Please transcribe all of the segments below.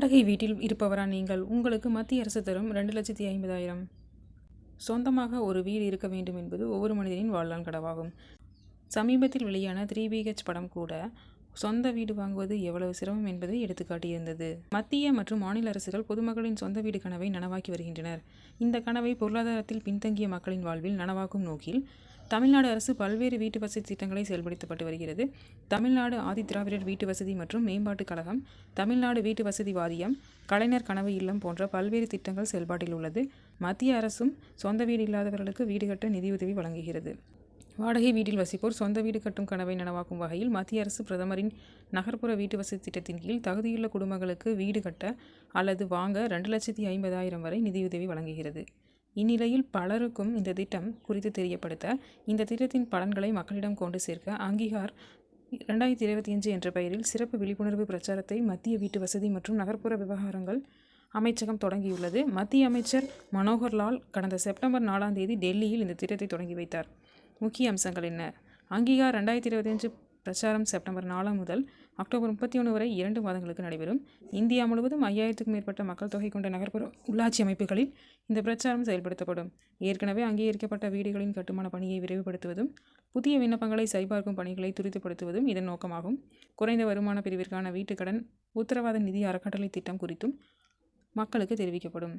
வாடகை வீட்டில் இருப்பவரா நீங்கள்? உங்களுக்கு மத்திய அரசு தரும் ரெண்டு லட்சத்தி ஐம்பதாயிரம். சொந்தமாக ஒரு வீடு இருக்க வேண்டும் என்பது ஒவ்வொரு மனிதனின் வாழ்நாள் கனவாகும். சமீபத்தில் வெளியான த்ரீ பிஹெச் படம் கூட சொந்த வீடு வாங்குவது எவ்வளவு சிரமம் என்பதை எடுத்துக்காட்டியிருந்தது. மத்திய மற்றும் மாநில அரசுகள் பொதுமக்களின் சொந்த வீடு கனவை நனவாக்கி வருகின்றனர். இந்த கனவை பொருளாதாரத்தில் பின்தங்கிய மக்களின் வாழ்வில் நனவாக்கும் நோக்கில் தமிழ்நாடு அரசு பல்வேறு வீட்டு வசதி திட்டங்களை செயல்படுத்தப்பட்டு வருகிறது. தமிழ்நாடு ஆதிதிராவிடர் வீட்டு வசதி மற்றும் மேம்பாட்டுக் கழகம் தமிழ்நாடு வீட்டு வசதி வாரியம் கலைஞர் கனவு இல்லம் போன்ற பல்வேறு திட்டங்கள் செயல்பாட்டில் உள்ளது. மத்திய அரசும் சொந்த வீடு இல்லாதவர்களுக்கு வீடு கட்ட நிதியுதவி வழங்குகிறது. வாடகை வீட்டில் வசிப்போர் சொந்த வீடு கட்டும் கனவை நனவாக்கும் வகையில் மத்திய அரசு பிரதமரின் நகர்ப்புற வீட்டு வசதி திட்டத்தின் கீழ் தகுதியுள்ள குடும்பங்களுக்கு வீடு கட்ட அல்லது வாங்க ரெண்டு லட்சத்தி ஐம்பதாயிரம் வரை நிதியுதவி வழங்குகிறது. இந்நிலையில் பலருக்கும் இந்த திட்டம் குறித்து தெரியப்படுத்த இந்த திட்டத்தின் பலன்களை மக்களிடம் கொண்டு சேர்க்க அங்கீகார் ரெண்டாயிரத்தி இருபத்தி அஞ்சு என்ற பெயரில் சிறப்பு விழிப்புணர்வு பிரச்சாரத்தை மத்திய வீட்டு வசதி மற்றும் நகர்ப்புற விவகாரங்கள் அமைச்சகம் தொடங்கியுள்ளது. மத்திய அமைச்சர் மனோகர் லால் கடந்த செப்டம்பர் நாலாம் தேதி டெல்லியில் இந்த திட்டத்தை தொடங்கி வைத்தார். முக்கிய அம்சங்கள் என்ன? அங்கீகார் ரெண்டாயிரத்தி இருபத்தஞ்சு பிரச்சாரம் செப்டம்பர் நாலாம் முதல் அக்டோபர் முப்பத்தி ஒன்று வரை இரண்டு மாதங்களுக்கு நடைபெறும். இந்தியா முழுவதும் ஐயாயிரத்துக்கும் மேற்பட்ட மக்கள் தொகை கொண்ட நகர்ப்புற உள்ளாட்சி அமைப்புகளில் இந்த பிரச்சாரம் செயல்படுத்தப்படும். ஏற்கனவே அங்கீகரிக்கப்பட்ட வீடுகளின் கட்டுமான பணியை விரைவுபடுத்துவதும் புதிய விண்ணப்பங்களை சரிபார்க்கும் பணிகளை துரிதப்படுத்துவதும் இதன் நோக்கமாகும். குறைந்த வருமான பிரிவிற்கான வீட்டுக்கடன் உத்தரவாத நிதி அறக்கட்டளை திட்டம் குறித்தும் மக்களுக்கு தெரிவிக்கப்படும்.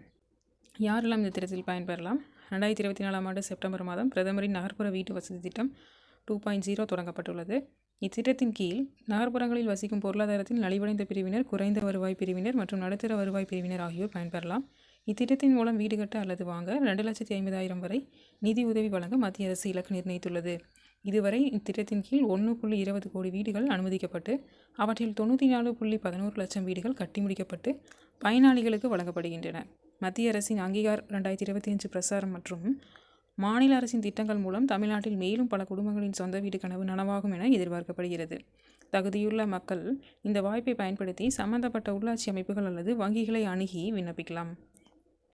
யாரெல்லாம் இந்த திட்டத்தில் பயன்பெறலாம்? ரெண்டாயிரத்தி இருபத்தி நாலாம் ஆண்டு செப்டம்பர் மாதம் பிரதமரின் நகர்ப்புற வீட்டு வசதி திட்டம் டூ பாயிண்ட் ஜீரோ தொடங்கப்பட்டுள்ளது. இத்திட்டத்தின் கீழ் நகர்ப்புறங்களில் வசிக்கும் பொருளாதாரத்தில் நலிவடைந்த பிரிவினர் குறைந்த வருவாய் பிரிவினர் மற்றும் நடுத்தர வருவாய் பிரிவினர் ஆகியோர் பயன்பெறலாம். இத்திட்டத்தின் மூலம் வீடு கட்ட அல்லது வாங்க ரெண்டு லட்சத்தி ஐம்பதாயிரம் வரை நிதி உதவி வழங்க மத்திய அரசு இலக்கு நிர்ணயித்துள்ளது. இதுவரை இத்திட்டத்தின் கீழ் ஒன்று புள்ளி இருபது கோடி வீடுகள் அனுமதிக்கப்பட்டு அவற்றில் தொண்ணூற்றி நாலு புள்ளி பதினோரு லட்சம் வீடுகள் கட்டி முடிக்கப்பட்டு பயனாளிகளுக்கு வழங்கப்படுகின்றன. மத்திய அரசின் அங்கீகார் ரெண்டாயிரத்தி இருபத்தி அஞ்சு பிரசாரம் மற்றும் மாநில அரசின் திட்டங்கள் மூலம் தமிழ்நாட்டில் மேலும் பல குடும்பங்களின் சொந்த வீடு கனவு நனவாகும் என எதிர்பார்க்கப்படுகிறது. தகுதியுள்ள மக்கள் இந்த வாய்ப்பை பயன்படுத்தி சம்பந்தப்பட்ட உள்ளாட்சி அமைப்புகள் அல்லது வங்கிகளை அணுகி விண்ணப்பிக்கலாம்.